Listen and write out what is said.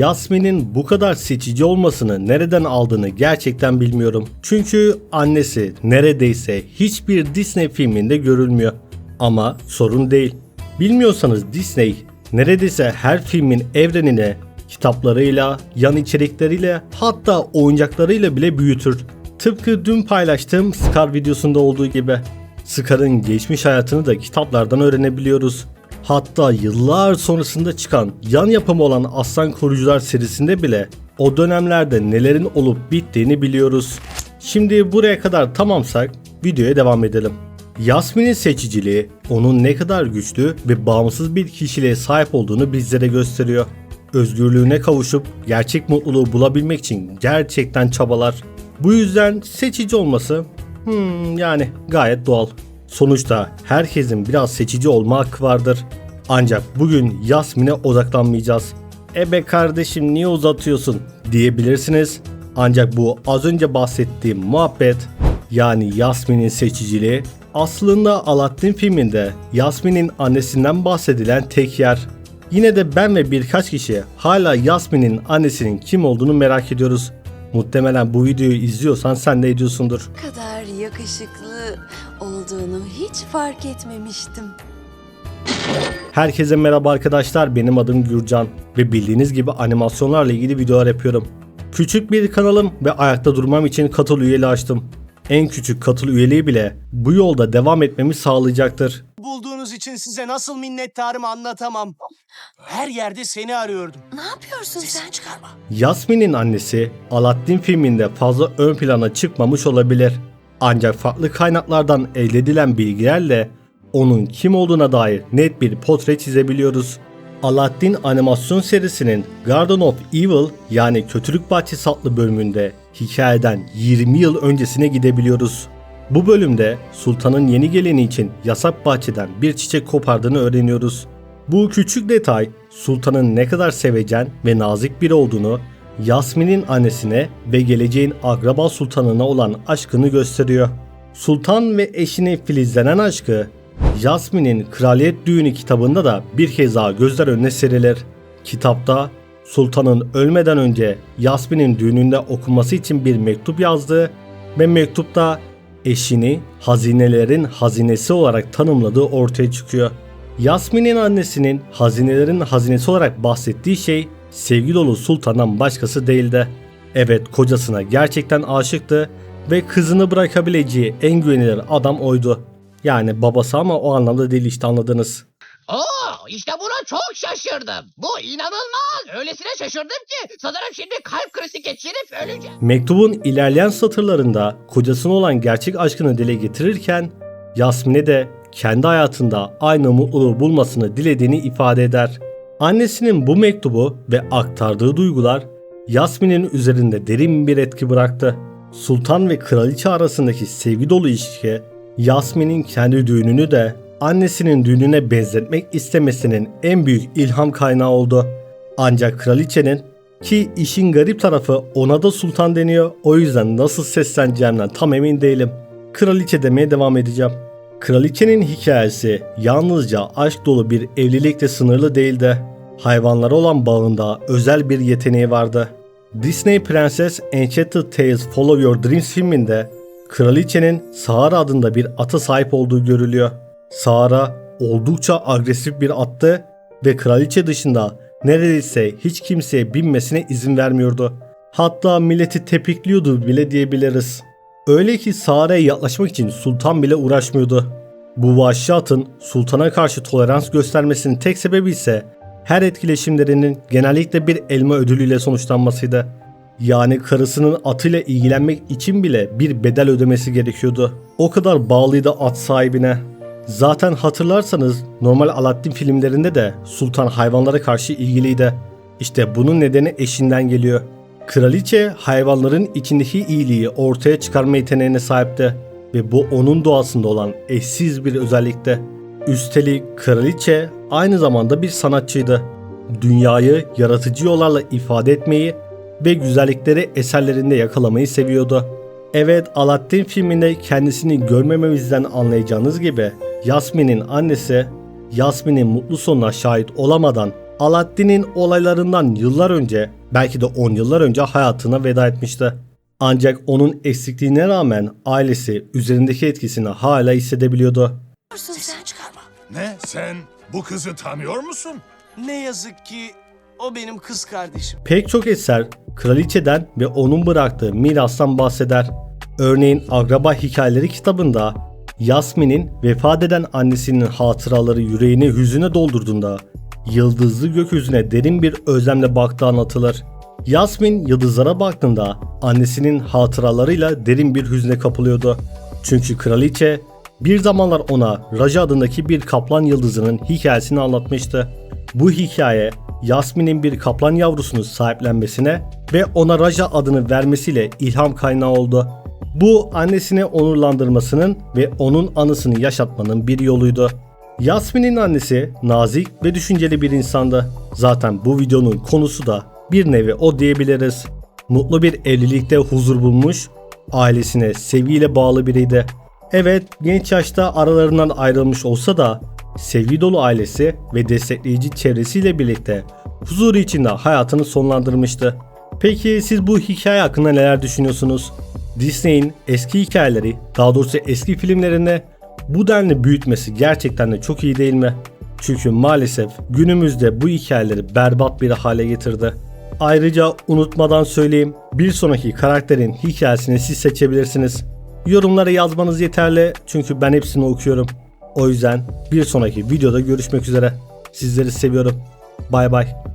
Yasmin'in bu kadar seçici olmasını nereden aldığını gerçekten bilmiyorum. Çünkü annesi neredeyse hiçbir Disney filminde görülmüyor. Ama sorun değil. Bilmiyorsanız Disney neredeyse her filmin evrenine kitaplarıyla, yan içerikleriyle hatta oyuncaklarıyla bile büyütür. Tıpkı dün paylaştığım Scar videosunda olduğu gibi. Scar'ın geçmiş hayatını da kitaplardan öğrenebiliyoruz. Hatta yıllar sonrasında çıkan yan yapımı olan Aslan Korucular serisinde bile o dönemlerde nelerin olup bittiğini biliyoruz. Şimdi buraya kadar tamamsak videoya devam edelim. Yasmin'in seçiciliği onun ne kadar güçlü ve bağımsız bir kişiliğe sahip olduğunu bizlere gösteriyor. Özgürlüğüne kavuşup gerçek mutluluğu bulabilmek için gerçekten çabalar. Bu yüzden seçici olması hmm, yani gayet doğal. Sonuçta herkesin biraz seçici olma hakkı vardır. Ancak bugün Yasmin'e odaklanmayacağız. Ebe kardeşim niye uzatıyorsun diyebilirsiniz. Ancak bu az önce bahsettiğim muhabbet yani Yasmin'in seçiciliği aslında Aladdin filminde Yasmin'in annesinden bahsedilen tek yer. Yine de ben ve birkaç kişi hala Yasmin'in annesinin kim olduğunu merak ediyoruz. Muhtemelen bu videoyu izliyorsan sen de ediyorsundur. kadar yakışıklı olduğunu hiç fark etmemiştim. Herkese merhaba arkadaşlar benim adım Gürcan ve bildiğiniz gibi animasyonlarla ilgili videolar yapıyorum. Küçük bir kanalım ve ayakta durmam için katıl üyeliği açtım. En küçük katıl üyeliği bile bu yolda devam etmemi sağlayacaktır. Bulduğunuz için size nasıl minnettarım anlatamam. Her yerde seni arıyordum. Ne yapıyorsun sen? Sesini çıkarma. Yasmin'in annesi Aladdin filminde fazla ön plana çıkmamış olabilir. Ancak farklı kaynaklardan elde edilen bilgilerle onun kim olduğuna dair net bir portre çizebiliyoruz. Aladdin animasyon serisinin Garden of Evil yani Kötülük Bahçesi adlı bölümünde hikayeden 20 yıl öncesine gidebiliyoruz. Bu bölümde sultanın yeni geleni için yasak bahçeden bir çiçek kopardığını öğreniyoruz. Bu küçük detay sultanın ne kadar sevecen ve nazik biri olduğunu, Yasmin'in annesine ve geleceğin agraba sultanına olan aşkını gösteriyor. Sultan ve eşine filizlenen aşkı Yasmin'in Kraliyet Düğünü kitabında da bir kez daha gözler önüne serilir. Kitapta sultanın ölmeden önce Yasmin'in düğününde okunması için bir mektup yazdığı ve mektupta eşini hazinelerin hazinesi olarak tanımladığı ortaya çıkıyor. Yasmin'in annesinin hazinelerin hazinesi olarak bahsettiği şey sevgi dolu sultandan başkası değildi. Evet kocasına gerçekten aşıktı ve kızını bırakabileceği en güvenilir adam oydu. Yani babası ama o anlamda değil işte anladınız. Oo, işte buna çok şaşırdım. Bu inanılmaz. Öylesine şaşırdım ki sanırım şimdi kalp krizi geçirip öleceğim. Mektubun ilerleyen satırlarında kocasına olan gerçek aşkını dile getirirken Yasmin'e de kendi hayatında aynı mutluluğu bulmasını dilediğini ifade eder. Annesinin bu mektubu ve aktardığı duygular Yasmin'in üzerinde derin bir etki bıraktı. Sultan ve kraliçe arasındaki sevgi dolu ilişki Yasmin'in kendi düğününü de annesinin düğününe benzetmek istemesinin en büyük ilham kaynağı oldu. Ancak kraliçenin ki işin garip tarafı ona da sultan deniyor. O yüzden nasıl sesleneceğimden tam emin değilim. Kraliçe demeye devam edeceğim. Kraliçenin hikayesi yalnızca aşk dolu bir evlilikle sınırlı değildi. Hayvanlara olan bağında özel bir yeteneği vardı. Disney Prenses Enchanted Tales Follow Your Dreams filminde kraliçenin Sahara adında bir ata sahip olduğu görülüyor. Sahara oldukça agresif bir attı ve kraliçe dışında neredeyse hiç kimseye binmesine izin vermiyordu. Hatta milleti tepikliyordu bile diyebiliriz. Öyle ki Sahara'ya yaklaşmak için sultan bile uğraşmıyordu. Bu vahşi atın sultana karşı tolerans göstermesinin tek sebebi ise her etkileşimlerinin genellikle bir elma ödülüyle sonuçlanmasıydı. Yani karısının atıyla ilgilenmek için bile bir bedel ödemesi gerekiyordu. O kadar bağlıydı at sahibine. Zaten hatırlarsanız normal Aladdin filmlerinde de sultan hayvanlara karşı ilgiliydi. İşte bunun nedeni eşinden geliyor. Kraliçe hayvanların içindeki iyiliği ortaya çıkarma yeteneğine sahipti ve bu onun doğasında olan eşsiz bir özellikti. Üstelik kraliçe aynı zamanda bir sanatçıydı. Dünyayı yaratıcı yollarla ifade etmeyi ve güzellikleri eserlerinde yakalamayı seviyordu. Evet Aladdin filminde kendisini görmememizden anlayacağınız gibi Yasmin'in annesi Yasmin'in mutlu sonuna şahit olamadan Aladdin'in olaylarından yıllar önce, belki de 10 yıllar önce hayatına veda etmişti. Ancak onun eksikliğine rağmen ailesi üzerindeki etkisini hala hissedebiliyordu. Sen çıkarma. Ne sen bu kızı tanıyor musun? Ne yazık ki o benim kız kardeşim. Pek çok eser kraliçeden ve onun bıraktığı mirastan bahseder. Örneğin Agraba Hikayeleri kitabında Yasmin'in vefat eden annesinin hatıraları yüreğini hüzüne doldurduğunda yıldızlı gökyüzüne derin bir özlemle baktığı anlatılır. Yasmin yıldızlara baktığında annesinin hatıralarıyla derin bir hüzne kapılıyordu. Çünkü kraliçe bir zamanlar ona Raja adındaki bir kaplan yıldızının hikayesini anlatmıştı. Bu hikaye Yasmin'in bir kaplan yavrusunu sahiplenmesine ve ona Raja adını vermesiyle ilham kaynağı oldu. Bu annesini onurlandırmasının ve onun anısını yaşatmanın bir yoluydu. Yasmin'in annesi nazik ve düşünceli bir insandı. Zaten bu videonun konusu da bir nevi o diyebiliriz. Mutlu bir evlilikte huzur bulmuş, ailesine sevgiyle bağlı biriydi. Evet genç yaşta aralarından ayrılmış olsa da sevgi dolu ailesi ve destekleyici çevresiyle birlikte huzuru içinde hayatını sonlandırmıştı. Peki siz bu hikaye hakkında neler düşünüyorsunuz? Disney'in eski hikayeleri, daha doğrusu eski filmlerine bu denli büyütmesi gerçekten de çok iyi değil mi? Çünkü maalesef günümüzde bu hikayeleri berbat bir hale getirdi. Ayrıca unutmadan söyleyeyim bir sonraki karakterin hikayesini siz seçebilirsiniz. Yorumlara yazmanız yeterli çünkü ben hepsini okuyorum. O yüzden bir sonraki videoda görüşmek üzere. Sizleri seviyorum. Bay bay.